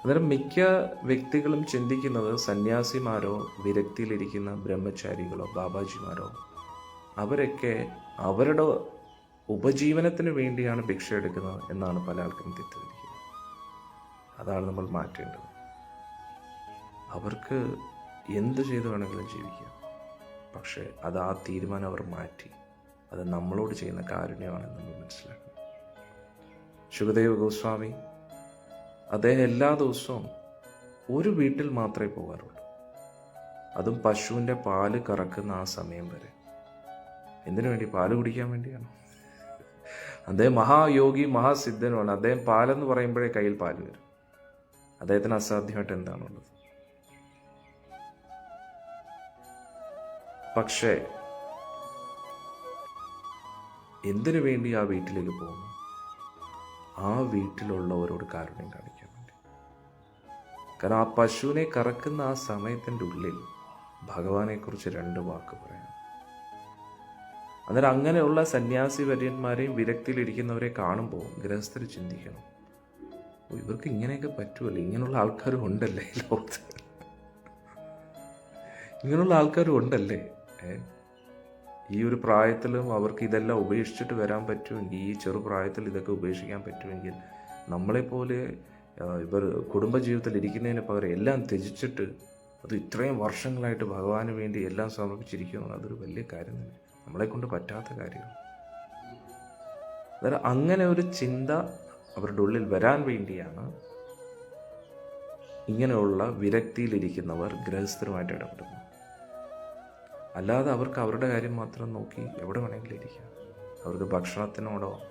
അന്നേരം മിക്ക വ്യക്തികളും ചിന്തിക്കുന്നത് സന്യാസിമാരോ വിരക്തിയിലിരിക്കുന്ന ബ്രഹ്മചാരികളോ ബാബാജിമാരോ അവരൊക്കെ അവരുടെ ഉപജീവനത്തിന് വേണ്ടിയാണ് ഭിക്ഷ എടുക്കുന്നത് എന്നാണ് പല ആൾക്കാരും തെറ്റിദ്ധരിക്കുന്നത്. അതാണ് നമ്മൾ മാറ്റേണ്ടത്. അവർക്ക് എന്ത് ചെയ്തു വേണമെങ്കിലും ജീവിക്കാം. പക്ഷേ അത് ആ തീരുമാനം അവർ മാറ്റി. അത് നമ്മളോട് ചെയ്യുന്ന കാരുണ്യമാണെന്ന് നമ്മൾ മനസ്സിലാക്കണം. ശുഭദേവ ഗോസ്വാമി അദ്ദേഹം എല്ലാ ദിവസവും ഒരു വീട്ടിൽ മാത്രമേ പോകാറുള്ളൂ. അതും പശുവിന്റെ പാൽ കറക്കുന്ന ആ സമയം വരെ. എന്തിനു വേണ്ടി? പാൽ കുടിക്കാൻ വേണ്ടിയാണ്? അദ്ദേഹം മഹായോഗി മഹാസിദ്ധനുമാണ്. അദ്ദേഹം പാലെന്ന് പറയുമ്പോഴേ കയ്യിൽ പാൽ വരും. അദ്ദേഹത്തിന് അസാധ്യമായിട്ട് എന്താണുള്ളത്? പക്ഷേ എന്തിനു വേണ്ടി ആ വീട്ടിലേക്ക് പോകുന്നു? ആ വീട്ടിലുള്ളവരോട് കാരുണ്യം കാണിക്കാൻ വേണ്ടി കാരണം ആ പശുവിനെ കറക്കുന്ന ആ സമയത്തിന്റെ ഉള്ളിൽ ഭഗവാനെക്കുറിച്ച് രണ്ട് വാക്ക് പറയാം. അന്നേരം അങ്ങനെയുള്ള സന്യാസി വര്യന്മാരെയും വിരക്തിയിലിരിക്കുന്നവരെ കാണുമ്പോൾ ഗൃഹസ്ഥർ ചിന്തിക്കണം "ഓ, ഇവർക്ക് ഇങ്ങനെയൊക്കെ പറ്റുമല്ലേ? ഇങ്ങനെയുള്ള ആൾക്കാരും ഉണ്ടല്ലേ ലോകത്ത്? ഇങ്ങനെയുള്ള ആൾക്കാരും ഉണ്ടല്ലേ? ഈ ഒരു പ്രായത്തിലും അവർക്ക് ഇതെല്ലാം ഉപേക്ഷിച്ചിട്ട് വരാൻ പറ്റുമെങ്കിൽ ഈ ചെറുപ്രായത്തിൽ ഇതൊക്കെ ഉപേക്ഷിക്കാൻ പറ്റുമെങ്കിൽ നമ്മളെപ്പോലെ ഇവർ കുടുംബജീവിതത്തിൽ ഇരിക്കുന്നതിന് പകരം എല്ലാം ത്യജിച്ചിട്ട് അത് ഇത്രയും വർഷങ്ങളായിട്ട് ഭഗവാന് വേണ്ടി എല്ലാം സമർപ്പിച്ചിരിക്കുന്നു അതൊരു വലിയ കാര്യം തന്നെ. നമ്മളെ കൊണ്ട് പറ്റാത്ത കാര്യമാണ്. അതായത് അങ്ങനെ ഒരു ചിന്ത അവരുടെ ഉള്ളിൽ വരാൻ വേണ്ടിയാണ് ഇങ്ങനെയുള്ള വിരക്തിയിലിരിക്കുന്നവർ ഗൃഹസ്ഥരുമായിട്ട് ഇടപെടുന്നത്. അല്ലാതെ അവർക്ക് അവരുടെ കാര്യം മാത്രം നോക്കി എവിടെ വേണമെങ്കിലും ഇരിക്കാം. അവർക്ക് ഭക്ഷണത്തിനോടോ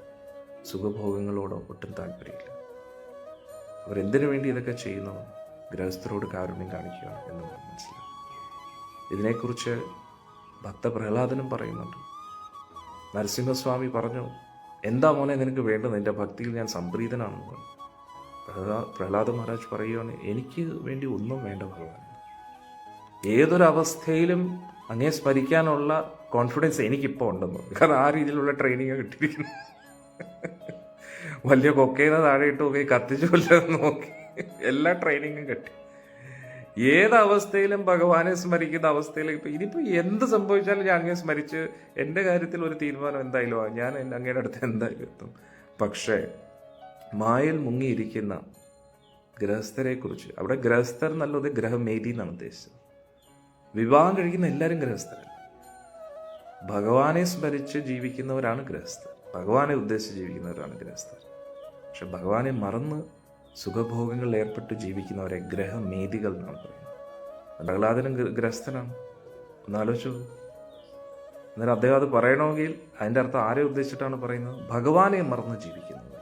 സുഖഭോഗങ്ങളോടോ ഒട്ടും താല്പര്യമില്ല. അവരെന്തിനു വേണ്ടി ഇതൊക്കെ ചെയ്യുന്നു? ഗൃഹസ്ഥരോട് കാരുണ്യം കാണിക്കുക എന്ന് മനസ്സിലാക്കും. ഇതിനെക്കുറിച്ച് ഭക്ത പ്രഹ്ലാദനും പറയുന്നുണ്ട്. നരസിംഹസ്വാമി പറഞ്ഞു എന്താ മോനെ നിനക്ക് വേണ്ടത്? എന്റെ ഭക്തിയിൽ ഞാൻ സംപ്രീതനാണെന്ന് പറഞ്ഞു. പ്രഹ്ലാ പ്രഹ്ലാദ മഹാരാജ് പറയുകയാണ് എനിക്ക് വേണ്ടി ഒന്നും വേണ്ട ഭഗവാൻ ഏതൊരവസ്ഥയിലും അങ്ങേ സ്മരിക്കാനുള്ള കോൺഫിഡൻസ് എനിക്കിപ്പോൾ ഉണ്ടെന്ന്. കാരണം ആ രീതിയിലുള്ള ട്രെയിനിങ് കിട്ടിയിരിക്കുന്നു വലിയ കൊക്കയിൽ താഴെ ഇട്ട് നോക്കി കത്തിച്ചു നോക്കി. എല്ലാ ട്രെയിനിങ്ങും കിട്ടി. ഏത് അവസ്ഥയിലും ഭഗവാനെ സ്മരിക്കുന്ന അവസ്ഥയിലേക്ക് ഇപ്പൊ ഇനിയിപ്പോ എന്ത് സംഭവിച്ചാലും ഞാൻ അങ്ങനെ സ്മരിച്ച് എന്റെ കാര്യത്തിൽ ഒരു തീരുമാനം എന്തായാലും. ഞാൻ അങ്ങയുടെ അടുത്ത് എന്തായാലും എത്തും. പക്ഷേ മായയിൽ മുങ്ങിയിരിക്കുന്ന ഗ്രഹസ്ഥരെക്കുറിച്ച് കുറിച്ച് അവിടെ ഗ്രഹസ്ഥർ എന്നുള്ളത് ഗ്രഹമേരി എന്നാണ് ഉദ്ദേശിച്ചത്. വിവാഹം കഴിക്കുന്ന എല്ലാവരും ഗൃഹസ്ഥരല്ല ഭഗവാനെ സ്മരിച്ച് ജീവിക്കുന്നവരാണ് ഗ്രഹസ്ഥർ. ഭഗവാനെ ഉദ്ദേശിച്ച് ജീവിക്കുന്നവരാണ് ഗൃഹസ്ഥർ പക്ഷെ ഭഗവാനെ മറന്ന് സുഖഭോഗങ്ങളിൽ ഏർപ്പെട്ട് ജീവിക്കുന്നവരെ ഗ്രഹമേദികൾ എന്നാണ് പറയുന്നത്. പ്രഹ്ലാദനും ഗ്രഹസ്ഥനാണ് ഒന്ന് ഒന്നാലോചിച്ചു അന്നേരം അദ്ദേഹം അത് പറയണമെങ്കിൽ അതിന്റെ അർത്ഥം ആരെ ഉദ്ദേശിച്ചിട്ടാണ് പറയുന്നത്? ഭഗവാനെ മറന്ന് ജീവിക്കുന്നത്.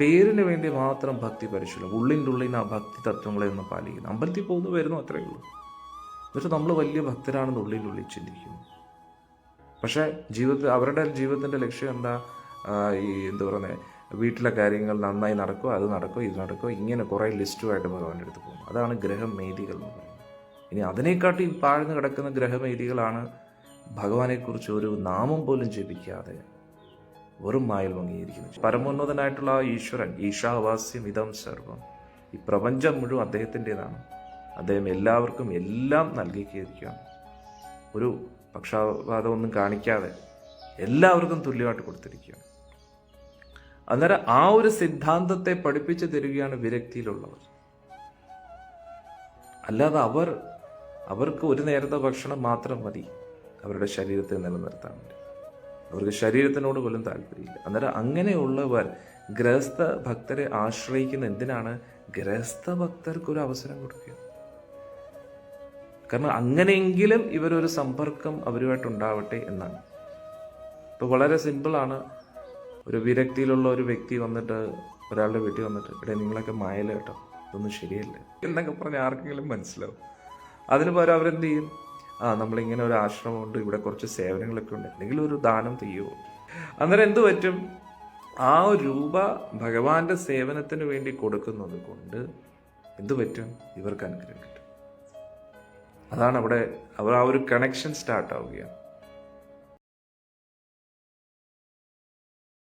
പേരിന് വേണ്ടി മാത്രം ഭക്തി പരിശീലനം ഉള്ളിന്റെ ഉള്ളിൽ ആ ഭക്തി തത്വങ്ങളെ ഒന്ന് പാലിക്കുന്നു. അമ്പലത്തിൽ പോകുന്നു വരുന്നു അത്രയേ ഉള്ളൂ. എന്നിട്ട് നമ്മൾ വലിയ ഭക്തരാണെന്ന് ഉള്ളിനുള്ളിൽ ചിന്തിക്കുന്നു. പക്ഷേ ജീവിതത്തിൽ അവരുടെ ജീവിതത്തിന്റെ ലക്ഷ്യം എന്താ? ഈ എന്താ പറയുന്നത് വീട്ടിലെ കാര്യങ്ങൾ നന്നായി നടക്കുക അത് നടക്കുക ഇത് നടക്കുക ഇങ്ങനെ കുറേ ലിസ്റ്റുമായിട്ട് ഭഗവാന്റെ അടുത്ത് പോകും. അതാണ് ഗ്രഹമേദികൾ എന്ന് പറയുന്നത്. ഇനി അതിനെക്കാട്ടി താഴ്ന്നു കിടക്കുന്ന ഗ്രഹമേദികളാണ് ഭഗവാനെക്കുറിച്ച് ഒരു നാമം പോലും ജപിക്കാതെ വെറും മായൽ മുങ്ങിയിരിക്കുന്നു പരമോന്നതനായിട്ടുള്ള ആ ഈശ്വരൻ ഈശാവാസ്യം ഇതം സർവം. ഈ പ്രപഞ്ചം മുഴുവൻ അദ്ദേഹത്തിന്റെതാണ്. അദ്ദേഹം എല്ലാവർക്കും എല്ലാം നൽകിയിരിക്കുകയാണ്. ഒരു പക്ഷാപാതമൊന്നും കാണിക്കാതെ എല്ലാവർക്കും തുല്യമായിട്ട് കൊടുത്തിരിക്കുകയാണ്. അന്നേരം ആ ഒരു സിദ്ധാന്തത്തെ പഠിപ്പിച്ചു തരികയാണ് വിരക്തിയിലുള്ളവർ. അല്ലാതെ അവർ അവർക്ക് ഒരു നേരത്തെ ഭക്ഷണം മാത്രം മതി. അവരുടെ ശരീരത്തെ നിലനിർത്താൻ വേണ്ടി. അവർക്ക് ശരീരത്തിനോട് പോലും താല്പര്യമില്ല. അന്നേരം അങ്ങനെയുള്ളവർ ഗൃഹസ്ഥ ഭക്തരെ ആശ്രയിക്കുന്ന എന്തിനാണ്? ഗൃഹസ്ഥ ഭക്തർക്ക് ഒരു അവസരം കൊടുക്കുക കാരണം അങ്ങനെയെങ്കിലും ഇവരൊരു സമ്പർക്കം അവരുമായിട്ട് ഉണ്ടാവട്ടെ എന്നാണ്. ഇപ്പോൾ വളരെ സിമ്പിളാണ് ഒരു വിരക്തിയിലുള്ള ഒരു വ്യക്തി വന്നിട്ട് ഒരാളുടെ വീട്ടിൽ വന്നിട്ട് ഇവിടെ നിങ്ങളൊക്കെ മായല കേട്ടോ ഇതൊന്നും ശരിയല്ല എന്നൊക്കെ പറഞ്ഞ് ആർക്കെങ്കിലും മനസ്സിലാവും. അതിന് പകരം അവരെന്ത് ചെയ്യും? ആ നമ്മളിങ്ങനെ ഒരു ആശ്രമമുണ്ട് ഇവിടെ കുറച്ച് സേവനങ്ങളൊക്കെ ഉണ്ട് എന്തെങ്കിലും ഒരു ദാനം ചെയ്യുമോ അന്നേരം എന്ത് പറ്റും? ആ രൂപ ഭഗവാന്റെ സേവനത്തിന് വേണ്ടി കൊടുക്കുന്നത് കൊണ്ട് എന്ത് പറ്റും? ഇവർക്ക് അനുഗ്രഹം കിട്ടും. അതാണ് അവിടെ അവർ ആ ഒരു കണക്ഷൻ സ്റ്റാർട്ട് ആവുകയാണ്.